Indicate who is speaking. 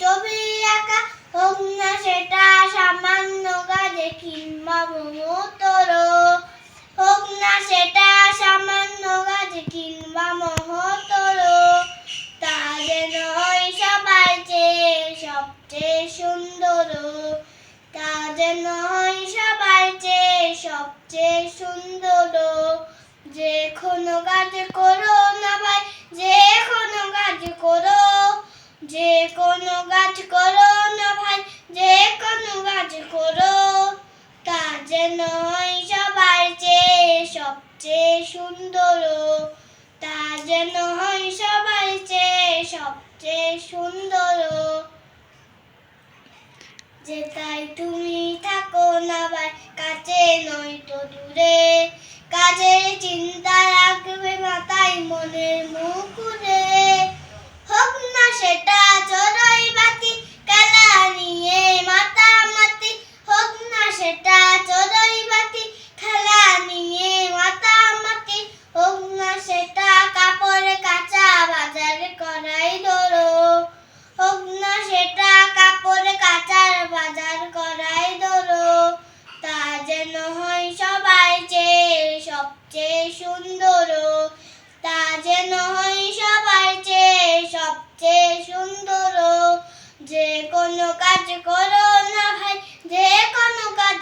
Speaker 1: ছবি আঁকা হোক না সেটা সামান্য কাজে কিংবা হোক না সেটা সামান্য কাজে কিংবা মহতর। তা যেন হয় সবার চেয়ে সবচেয়ে সুন্দর। তা যেন হয় সবার চেয়ে সবচেয়ে সুন্দর। যে কোনো কাজ করো না ভাই যে কোনো কাজ করো যে কোনো কাজ করো না ভাই, যে কোনো কাজ করো। তা যেন সবার চেয়ে সবচেয়ে সুন্দর। তা যেন সবার চেয়ে সবচেয়ে সুন্দর। যে তাই তুমি থাকো না ভাই, কাছে নয় তো দূরে। কাজের চিন্তা রাখবে মাথায় মনের মুকুরে হোক না সেটা চড়াই বাতি খেলা নিয়ে মাতামাতি হোক না সেটা চড়াই বাতি খেলা নিয়ে মাতামাতি হোক না সেটা কাপড় কাঁচা বাজার করাই ধরো হোক না সেটা কাপড় কাচার বাজার করাই ধরো তা যেন হয় সবাই চেয়ে সবচেয়ে সুন্দর। তা যেন হয় সবার চেয়ে সবচেয়ে সুন্দর। যে কোনো কাজ করো